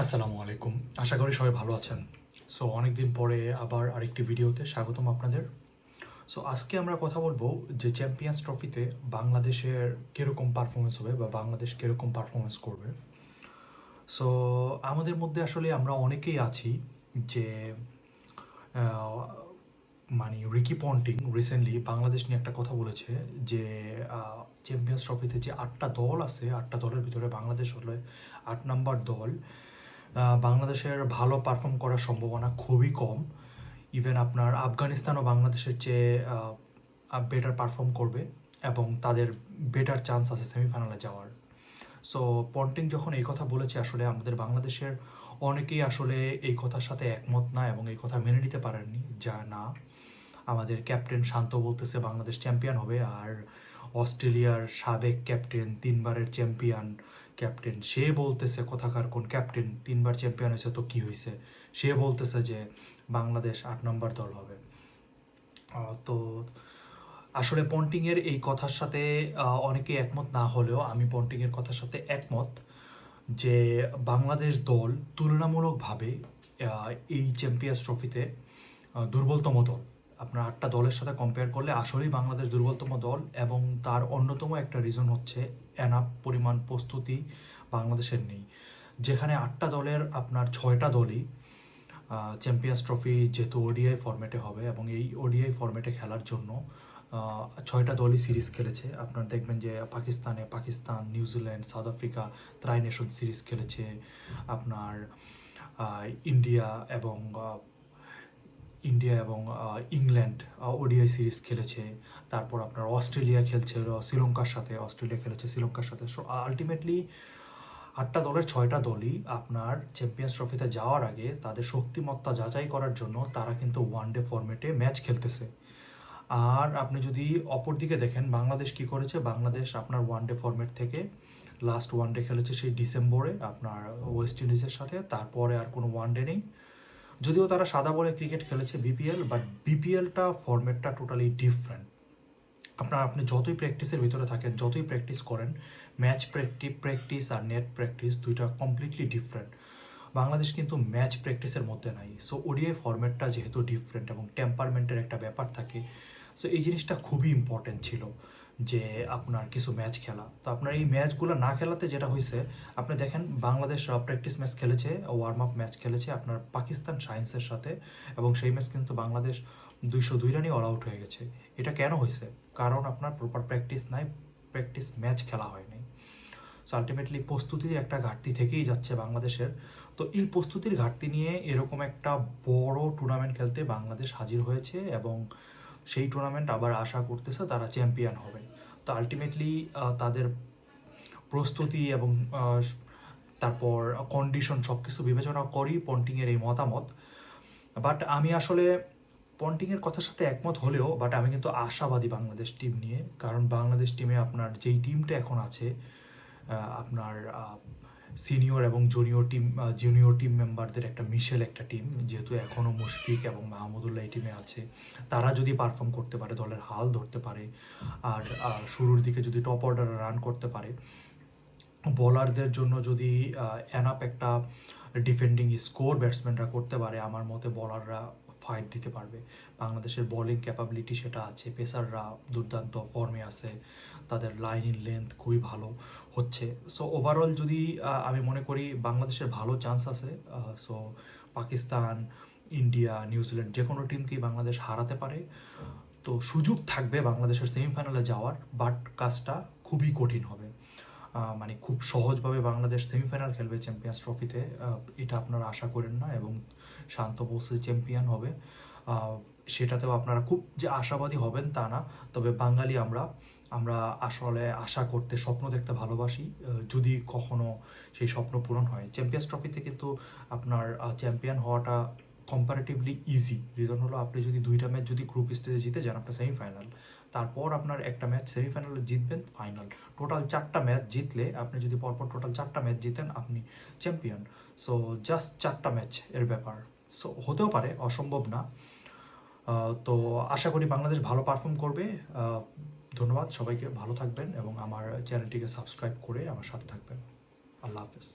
আসসালামু আলাইকুম। আশা করি সবাই ভালো আছেন। সো অনেকদিন পরে আবার আরেকটি ভিডিওতে স্বাগতম আপনাদের। সো আজকে আমরা কথা বলব যে চ্যাম্পিয়ন্স ট্রফিতে বাংলাদেশের কীরকম পারফরমেন্স হবে বা বাংলাদেশ কীরকম পারফরমেন্স করবে। সো আমাদের মধ্যে আসলে আমরা অনেকেই আছি যে মানে রিকি পন্টিং রিসেন্টলি বাংলাদেশ নিয়ে একটা কথা বলেছে যে চ্যাম্পিয়ন্স ট্রফিতে যে আটটা দল আছে, আটটা দলের ভিতরে বাংলাদেশ হলে আট নাম্বার দল। বাংলাদেশের ভালো পারফর্ম করার সম্ভাবনা খুবই কম। ইভেন আপনার আফগানিস্তান ও বাংলাদেশের চেয়ে বেটার পারফর্ম করবে এবং তাদের বেটার চান্স আছে সেমিফাইনালে যাওয়ার। সো পন্টিং যখন এই কথা বলেছে, আসলে আমাদের বাংলাদেশের অনেকেই আসলে এই কথার সাথে একমত না এবং এই কথা মেনে নিতে পারেননি। যা না, আমাদের ক্যাপ্টেন শান্ত বলতেছে, বাংলাদেশ চ্যাম্পিয়ন হবে। আর অস্ট্রেলিয়ার সাবেক ক্যাপ্টেন, তিনবারের চ্যাম্পিয়ন ক্যাপ্টেন। সে বলতেছে, কোথাকার কোন ক্যাপ্টেন, তিনবার চ্যাম্পিয়ন হয়েছে তো কি হয়েছে সে বলতেছে যে, বাংলাদেশ আট নম্বর দল হবে। তো আসলে পন্টিংয়ের এই কথার সাথে অনেকে একমত না হলেও আমি পন্টিংয়ের কথার সাথে একমত যে, বাংলাদেশ দল তুলনামূলকভাবে এই চ্যাম্পিয়ন্স ট্রফিতে দুর্বলতম দল। আপনার আটটা দলের সাথে কম্পেয়ার করলে আসলেই বাংলাদেশ দুর্বলতম দল এবং তার অন্যতম একটা রিজন হচ্ছে এনাফ পরিমাণ প্রস্তুতি বাংলাদেশের নেই। যেখানে আটটা দলের আপনার ছয়টা দলই চ্যাম্পিয়ন্স ট্রফি যেহেতু ওডিআই ফরম্যাটে হবে এবং এই ওডিআই ফরম্যাটে খেলার জন্য ছয়টা দলই সিরিজ খেলেছে। আপনার দেখবেন যে পাকিস্তানে Pakistan New Zealand South Africa tri nation series খেলেছে। আপনার ইন্ডিয়া এবং ইন্ডিয়া এবং ইংল্যান্ড ওডিআই সিরিজ খেলেছে। তারপর আপনার অস্ট্রেলিয়া খেলছে শ্রীলঙ্কার সাথে অস্ট্রেলিয়া খেলেছে শ্রীলঙ্কার সাথে। সো আলটিমেটলি আটটা দলের ছয়টা দলই আপনার চ্যাম্পিয়ন্স ট্রফিতে যাওয়ার আগে তাদের শক্তিমত্তা যাচাই করার জন্য তারা কিন্তু ওয়ান ডে ফরম্যাটে ম্যাচ খেলতেছে। আর আপনি যদি অপর দিকে দেখেন, বাংলাদেশ কি করেছে? বাংলাদেশ আপনার ওয়ান ডে ফরম্যাট থেকে লাস্ট ওয়ান ডে খেলেছে সেই ডিসেম্বরে আপনার ওয়েস্ট ইন্ডিজের সাথে। তারপরে আর কোনো ওয়ান ডে নেই। যদিও তারা সাদা বলে ক্রিকেট খেলেছে বিপিএল বাট বিপিএলটা ফরম্যাটটা টোটালি ডিফারেন্ট আপনার, আপনি যতই প্র্যাকটিসের ভিতরে থাকেন, যতই প্র্যাকটিস করেন ম্যাচ প্র্যাকটি প্র্যাকটিস আর নেট প্র্যাকটিস দুইটা কমপ্লিটলি ডিফারেন্ট বাংলাদেশ কিন্তু ম্যাচ প্র্যাকটিসের মধ্যে নাই। সো ওডিআই ফরম্যাটটা যেহেতু ডিফারেন্ট এবং টেম্পারমেন্টের একটা ব্যাপার থাকে সো এই জিনিসটা খুবই ইম্পর্টেন্ট ছিল যে আপনার কিছু ম্যাচ খেলা। তো আপনার এই ম্যাচগুলো না খেলাতে যেটা হয়েছে আপনি দেখেন বাংলাদেশ প্র্যাকটিস ম্যাচ খেলেছে ওয়ার্ম আপ ম্যাচ খেলেছে আপনার পাকিস্তান সায়েন্সের সাথে এবং সেই ম্যাচ কিন্তু বাংলাদেশ দুইশো দুই রানই অল আউট হয়ে গেছে। এটা কেন হয়েছে কারণ আপনার প্রপার প্র্যাকটিস নাই প্র্যাকটিস ম্যাচ খেলা হয়নি সো আলটিমেটলি প্রস্তুতির একটা ঘাটতি থেকেই যাচ্ছে বাংলাদেশের। তো এই প্রস্তুতির ঘাটতি নিয়ে এরকম একটা বড় টুর্নামেন্ট খেলতে বাংলাদেশ হাজির হয়েছে এবং সেই টুর্নামেন্ট আবার আশা করতেছে তারা চ্যাম্পিয়ন হবে। তো আলটিমেটলি তাদের প্রস্তুতি এবং তারপর কন্ডিশন সব কিছু বিবেচনা করি পন্টিংয়ের এই মতামত। বাট আমি আসলে পন্টিংয়ের কথার সাথে একমত হলেও বাট আমি কিন্তু আশাবাদী বাংলাদেশ টিম নিয়ে। কারণ বাংলাদেশ টিমে আপনার যেই টিমটা এখন আছে আপনার সিনিয়র এবং জুনিয়র টিম জুনিয়র টিম মেম্বারদের একটা মিশেল একটা টিম যেহেতু এখনও মুশফিক এবং মাহমুদুল্লাহ এই টিমে আছে। তারা যদি পারফর্ম করতে পারে, দলের হাল ধরতে পারে, আর শুরুর দিকে যদি টপ অর্ডারে রান করতে পারে বোলারদের জন্য যদি এনাপ একটা ডিফেন্ডিং স্কোর ব্যাটসম্যানরা করতে পারে, আমার মতে বোলাররা ফাইট দিতে পারবে। বাংলাদেশের বোলিং ক্যাপাবিলিটি সেটা আছে, পেসাররা দুর্দান্ত ফর্মে আছে, তাদের লাইন ইন লেন্থ খুবই ভালো হচ্ছে। সো ওভারঅল যদি আমি মনে করি বাংলাদেশের ভালো চান্স আছে সো পাকিস্তান, ইন্ডিয়া নিউজিল্যান্ড যে কোনো টিমকেই বাংলাদেশ হারাতে পারে। তো সুযোগ থাকবে বাংলাদেশের সেমিফাইনালে যাওয়ার বাট কাজটা খুবই কঠিন হবে। মানে খুব সহজভাবে বাংলাদেশ সেমিফাইনাল খেলবে চ্যাম্পিয়ন্স ট্রফিতে এটা আপনারা আশা করেন না এবং শান্ত বসে চ্যাম্পিয়ন হবে। সেটাতেও আপনারা খুব যে আশাবাদী হবেন তা না, তবে বাঙালি আমরা আমরা আসলে আশা করতে, স্বপ্ন দেখতে ভালোবাসি যদি কখনো সেই স্বপ্ন পূরণ হয়। চ্যাম্পিয়ন্স ট্রফিতে কিন্তু আপনার চ্যাম্পিয়ন হওয়াটা কম্পারেটিভলি ইজি রিজন হলো আপনি যদি দুইটা ম্যাচ যদি গ্রুপ স্টেজে জিতে যান আপনার সেমিফাইনাল তারপর আপনার একটা ম্যাচ সেমিফাইনালে জিতবেন ফাইনাল টোটাল চারটা ম্যাচ জিতলে আপনি যদি পরপর টোটাল চারটা ম্যাচ জিতেন, আপনি চ্যাম্পিয়ন সো জাস্ট চারটা ম্যাচ এর ব্যাপার। সো হতেও পারে, অসম্ভব না। তো আশা করি বাংলাদেশ ভালো পারফর্ম করবে। ধন্যবাদ, সবাইকে ভালো থাকবেন এবং আমার চ্যানেলটিকে সাবস্ক্রাইব করে আমার সাথে থাকবেন। আল্লাহ হাফেজ।